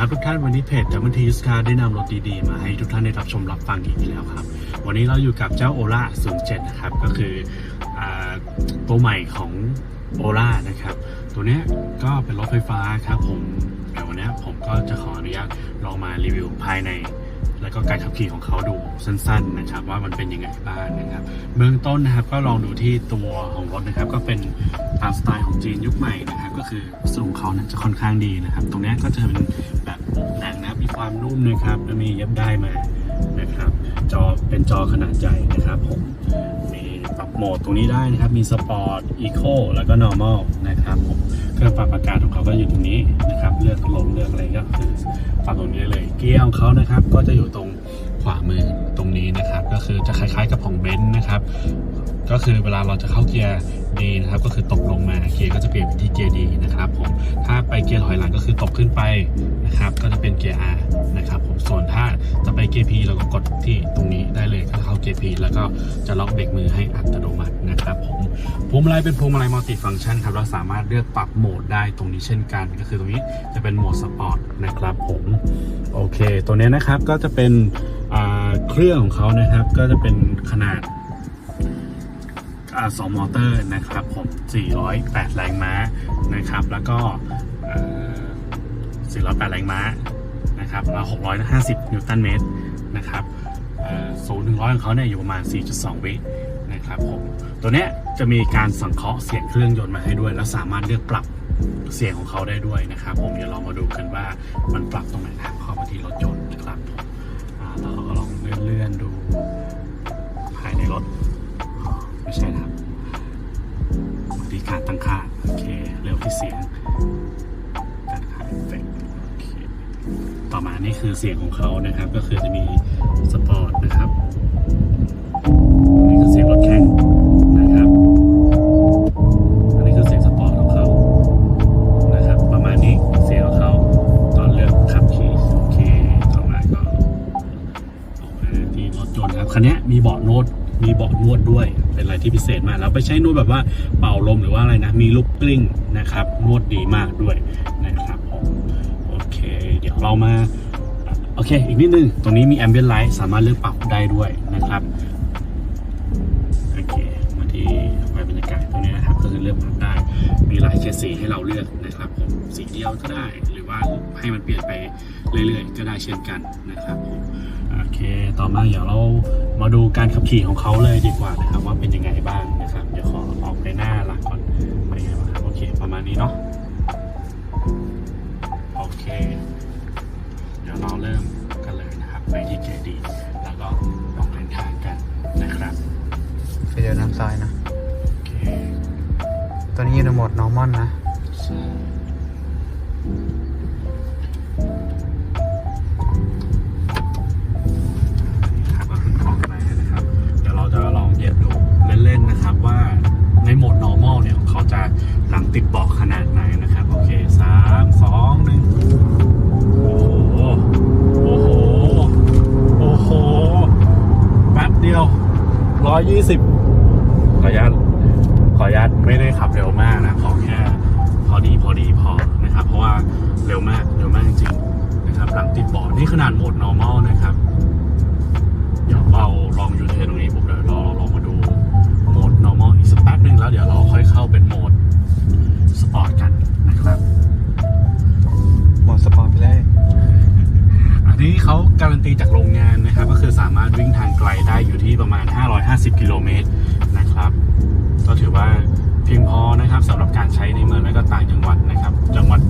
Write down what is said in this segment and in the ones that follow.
ครับทุกท่านวันนี้เพจดัมเบิลทีสคาได้นำรถดีๆมาให้ทุกท่านได้รับชมรับฟังอีกแล้วครับ วันนี้เราอยู่กับเจ้าโอล่า07 นะครับ ก็คืออตัวใหม่ของโอล่านะครับ ตัวนี้ก็เป็นรถไฟฟ้าครับผมแต่วันนี้ผมก็จะขออนุญาตลองมารีวิวภายใน แล้วก็การขับขี่ของเขาดูสั้น ๆนะครับ ว่ามันเป็นยังไงบ้างนะครับ เบื้องต้นนะครับก็ลองดูที่ตัวของรถนะครับ ก็เป็นตามสไตล์ของจีนยุคใหม่นะครับ ก็คือสูงเขานะจะค่อนข้างดีนะครับ ตรงนี้ก็จะเป็นแบบหนังนะมีความนุ่มนะครับแล้วมีเย็บได้มานะครับ จอเป็นจอขนาดใหญ่นะครับผมมีปรับโหมดตรงนี้ได้นะครับ มีสปอร์ตอีโคแล้วก็ normal นะครับผมเครื่องปรับอากาศ เราก็อยู่ตรงนี้นะครับ เลือกลมเลือกอะไรก็คือปรับตรงนี้เลย เกียร์ของเขานะครับ ก็จะอยู่ตรง ขวามือตรงนี้นะครับ ก็คือจะคล้ายๆกับของเบนซ์นะครับ ก็คือเวลาเราจะเข้าเกียร์ดีนะครับ ก็คือตกลงมาเกียร์ก็จะเปลี่ยนไปที่เกียร์ดีนะครับผมถ้าไปเกียร์ถอยหลังก็คือตกขึ้นไปนะครับ ก็จะเป็นเกียร์ R นะครับผมส่วนถ้าจะไปเกียร์ P เราก็กดที่ตรงนี้ได้เลยก็เข้าเกียร์ P แล้วก็จะล็อกเบรกมือให้อัตโนมัตินะครับผมพวงมาลัยเป็นพวงมาลัยมัลติฟังก์ชันครับเราสามารถเลือกปรับโหมดได้ตรงนี้เช่นกัน ก็คือตรงนี้จะเป็นโหมดสปอร์ตนะครับผมโอเค ตัวนี้นะครับก็จะเป็น เครื่องของเขานะครับก็จะเป็นขนาดสองมอเตอร์นะครับผม 408 แรงม้านะครับ แล้วก็เอ่อ408 แรงม้านะครับแล้ว650 นิวตันเมตรนะครับศูนย์ถึงร้อยของเขาเนี่ยอยู่ประมาณ 4.2 วินะครับผม ตัวเนี้ยจะมีการสังเคราะห์เสียงเครื่องยนต์มาให้ด้วย แล้วสามารถเลือกปรับเสียงของเขาได้ด้วยนะครับ ผมเดี๋ยวเรามาดูกันว่ามันปรับตรงไหนทางเข้ามาที่รถยนต์ คือเสียงของเขานะครับ ก็คือจะมีสปอร์ตนะครับนี่คือเสียงรถแข่งนะครับอันนี้คือเสียงสปอร์ตของเขานะครับ ประมาณนี้เสียงของเขาตอนเลือกขับขี่โอเคต่อมาก็ออกมาที่รถยนต์ครับคันนี้มีเบาะโน้ตมีเบาะนวดด้วยเป็นอะไรที่พิเศษมากแล้วไม่ใช่นวดแบบว่าเป่าลมหรือว่าอะไรนะ มีลูกกลิ้งนะครับ นวดดีมากด้วยนะครับผมโอเค เดี๋ยวเรามา โอเค อีกนิดนึง ตรงนี้มี ambient light สามารถเลือกปรับได้ด้วยนะครับ โอเค มาที่ไฟบรรยากาศตรงนี้นะครับ ก็คือเลือกปรับได้ มีหลายเฉดสีให้เราเลือกนะครับผม สีเดียวก็ได้ หรือว่าให้มันเปลี่ยนไปเรื่อยๆ ก็ได้เช่นกันนะครับผม โอเค ต่อมาเดี๋ยวเรามาดูการขับขี่ของเขาเลยดีกว่านะครับว่าเป็น ยเขาจะหลังติดเบาะขนาดไหนนะครับ โอเคสามสองหนึ่งโอ้โห โอ้โห โอ้โห แป๊บเดียวร้อยยี่สิบ เขาการันตีจากโรงงานนะครับ ก็คือสามารถวิ่งทางไกลได้อยู่ที่ประมาณ 550 กิโลเมตรนะครับ ก็ถือว่าเพียงพอนะครับสำหรับการใช้ในเมืองและก็ต่างจังหวัดนะครับ จังหวัด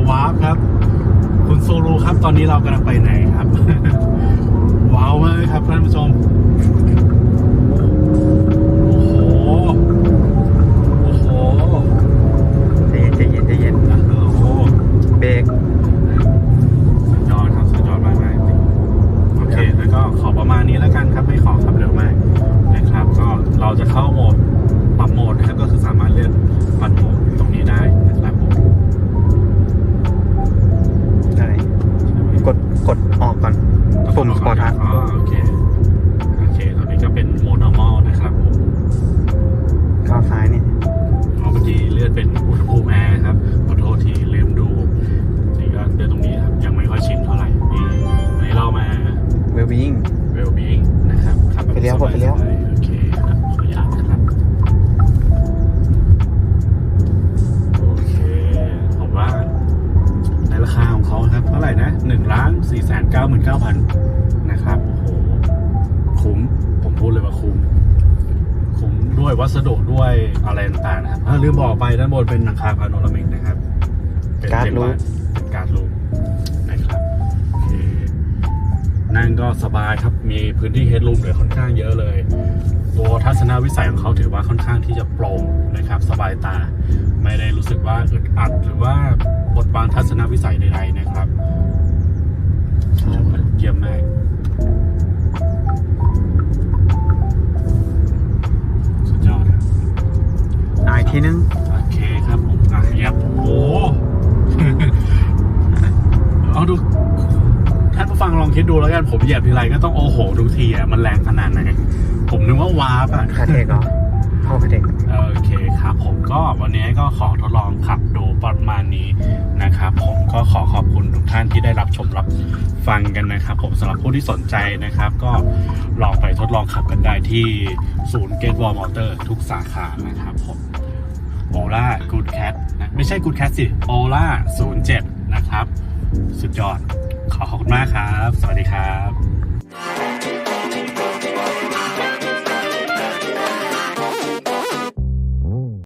กับวาร์ปครับ คุณโซโลครับ ตอนนี้เรากำลังไปไหนครับ ว้าวมากครับท่านผู้ชม โอ้โห โอ้โหใจเย็นใจเย็นใจเย็นโอ้โหเบรกสุดยอดครับสุดยอดมากมากจริงโอเค แล้วก็ขอประมาณนี้แล้วกันครับ ไม่ขอขับเร็วมากนะครับ ก็เราจะเข้าโหมดปรับโหมดนะครับก็คือสามารถเลือกปรับโหมดตรงนี้ได้นะครับผมได้ กดกดออกก่อนปุ่มสปอร์ตฮะอ๋อโอเค โอเค ตอนนี้ก็เป็นโหมด normal นะครับผมเข้าซ้ายนี่เอาเมื่อกี้เลื่อนเป็นอุณหภูมิแอร์ครับขอโทษทีลืมดูจริงก็เลื่อนตรงนี้ครับ ยังไม่ค่อยชินเท่าไหร่นี่วันนี้เรามาเวลบิ้ง well being นะครับขับแบบไปเลี้ยวสบาไปเลี้ยว 4 9 9 0 0 0 นะครับ โอ้โห คุ้ม ผมพูดเลยว่าคุ้ม คุ้มด้วยวัสดุด้วยอะไรต่างๆนะครับลืมบอกไปด้านบนเป็นหลังคาพาโนรามิกนะครับ เป็นการรูปการรูนั่งก็สบายครับ มีพื้นที่เฮดลุมเหลือค่อนข้างเยอะเลย ตัวทัศนวิสัยของเขาถือว่าค่อนข้างที่จะโปร่งนะครับ สบายตา ไม่ได้รู้สึกว่าอึดอัดหรือว่าบดบางทัศนวิสัยใดๆนะครับ เยี่ยมมากสุดยอดครับอ่าอีกทีนึง โอเคครับผมอะเย็บโอ้โห เอาดูท่านผู้ฟังลองคิดดูแล้วกันผมเหยียบทีไรก็ต้องโอ้โหทุกทีอะมันแรงขนาดไหนผมนึกว่าวาร์ปอะคาเทคเหรอ เข้าคาเคโอเคครับผมก็วันนี้ก็ขอทดลองขับดูประมาณนี้นะครับผมก็ขอขอบคุณทุกท่านที่ได้รับชมรับฟังกันนะครับ ผมสำหรับผู้ที่สนใจนะครับ ก็ลองไปทดลองขับกันได้ที่ศูนย์เกตวอลมอเตอร์ทุกสาขานะครับผมโอล่ากูดแคทนะไม่ใช่กูดแคทสิโอล่า07นะครับ สุดยอดขอขอบคุณมากครับ สวัสดีครับ